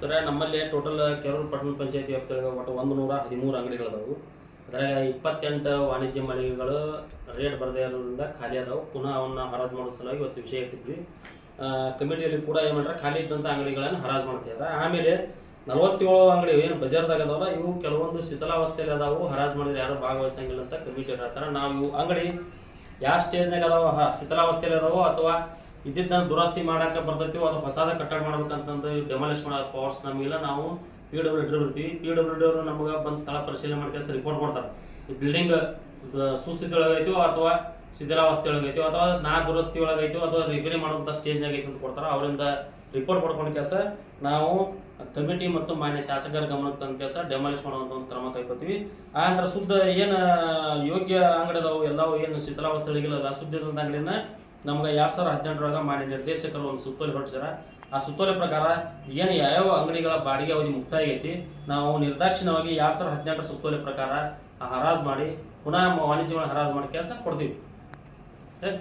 ಸರ, ನಮ್ಮಲ್ಲಿ ಟೋಟಲ್ ಕೆರೂರು ಪಟ್ಟಣ ಪಂಚಾಯತಿ ವ್ಯಾಪ್ತಿಯೊಳಗೆ ಒಟ್ಟು ಒಂದು ನೂರ ಹದಿಮೂರು ಅಂಗಡಿಗಳದಾವು. ಅದ್ರಾಗ ಇಪ್ಪತ್ತೆಂಟು ವಾಣಿಜ್ಯ ಮಳಿಗೆಗಳು ರೇಟ್ ಬರದೇ ಇರೋದ್ರಿಂದ ಖಾಲಿ ಅದಾವು. ಪುನಃ ಅವನ್ನ ಹರಾಜು ಮಾಡೋ ಸಲುವಾಗಿ ಇವತ್ತು ವಿಷಯ ಇಟ್ಟಿದ್ವಿ. ಕಮಿಟಿಯಲ್ಲಿ ಕೂಡ ಏನು ಮಾಡ್ರೆ ಖಾಲಿ ಇದ್ದಂಥ ಅಂಗಡಿಗಳನ್ನು ಹರಾಜು ಮಾಡ್ತಿದ್ದಾರೆ ಆಮೇಲೆ ನಲವತ್ತೇಳು ಅಂಗಡಿ ಏನು ಬಜಾರ್ದಾಗ ಅದಾವಲ್ಲ, ಇವು ಕೆಲವೊಂದು ಶಿಥಲಾವಸ್ಥೆಯಲ್ಲಿ ಅದಾವು. ಹರಾಜು ಮಾಡಿದ್ರೆ ಯಾರು ಭಾಗವಹಿಸಂಗಿಲ್ಲ ಅಂತ ಕಮಿಟಿ ಹೇಳ್ತಾರೆ. ನಾವು ಇವು ಅಂಗಡಿ ಯಾವ ಸ್ಟೇಜ್ನಾಗ ಅದಾವ? ಶಿಥಿಲಾವಸ್ಥೆಯಲ್ಲಿ ಅದಾವೋ ಅಥವಾ ಇದ್ದಿದ್ದನ್ನ ದುರಸ್ತಿ ಮಾಡಕ್ಕೆ ಬರ್ತೈತಿ ಅಥವಾ ಫಸಾದ ಕಟ್ಟಡ ಮಾಡ್ಬೇಕಂತಂದು ಡೆಮಾಲಿಷ್ ಮಾಡೋ ಪವರ್ಸ್ ನಮಗಿಲ್ಲ ನಾವು ಪಿ ಡಬ್ಲ್ಯೂ ಡಿ ಇರ್ತೀವಿ. ಪಿ ಡಬ್ಲ್ಯೂ ಡಿ ಅವರು ನಮಗೆ ಬಂದು ಸ್ಥಳ ಪರಿಶೀಲನೆ ಮಾಡ್ಕೊಂಡು ರಿಪೋರ್ಟ್ ಕೊಡ್ತಾರೆ. ಈ ಬಿಲ್ಡಿಂಗ್ ಸುಸ್ಥಿತಿ ಒಳಗೈತೋ ಅಥವಾ ಶಿಥಿಲಾವಸ್ಥೆ ಒಳಗೈತೋ ಅಥವಾ ನಾ ದುರಸ್ತಿ ಒಳಗೈತೋ ಅಥವಾ ರಿಪೇರಿ ಮಾಡುವಂಥ ಸ್ಟೇಜ್ ಆಗೈತೆ ಅಂತ ಕೊಡ್ತಾರೆ. ಅವರಿಂದ ರಿಪೋರ್ಟ್ ಪಡ್ಕೊಂಡು ಕೆಲಸ ನಾವು ಕಮಿಟಿ ಮತ್ತು ಮಾನ್ಯ ಶಾಸಕರ ಗಮನಕ್ಕೆ ತಂದ ಕೆಲಸ ಡೆಮಾಲಿಷ್ ಮಾಡುವಂಥ ಒಂದು ಕ್ರಮ ಕೈಕೊತೀವಿ ಆ ನಂತರ ಶುದ್ಧ ಏನು ಯೋಗ್ಯ ಅಂಗಡಿ ಅದಾವು ಎಲ್ಲವೂ ಏನು ಶಿಥಿಲಾವಸ್ಥೆ ಒಳಗಿಲ್ಲ ಶುದ್ಧ ಇದ್ದಂಥ ಅಂಗಡಿನ ನಮ್ಗೆ ಎರಡ್ ಸಾವಿರದ ಹದಿನೆಂಟರೊಳಗೆ ಮಾಡಿ ನಿರ್ದೇಶಕರು ಒಂದು ಸುತ್ತೋಲೆ ಹೊರಡಿಸ್ಯಾರ ಆ ಸುತ್ತೋಲೆ ಪ್ರಕಾರ ಏನು ಯಾವ್ಯಾವ ಅಂಗಡಿಗಳ ಬಾಡಿಗೆ ಅವಧಿ ಮುಕ್ತಾಯ ಆಗೈತಿ ನಾವು ನಿರ್ದಾಕ್ಷಿಣ್ಯವಾಗಿ ಎರಡ್ ಸಾವಿರದ ಹದಿನೆಂಟರ ಸುತ್ತೋಲೆ ಪ್ರಕಾರ ಹರಾಜು ಮಾಡಿ, ಪುನಃ ವಾಣಿಜ್ಯಗಳನ್ನ ಹರಾಜು ಮಾಡಿ ಕೆಲಸ ಕೊಡ್ತೀವಿ. ಸರ್?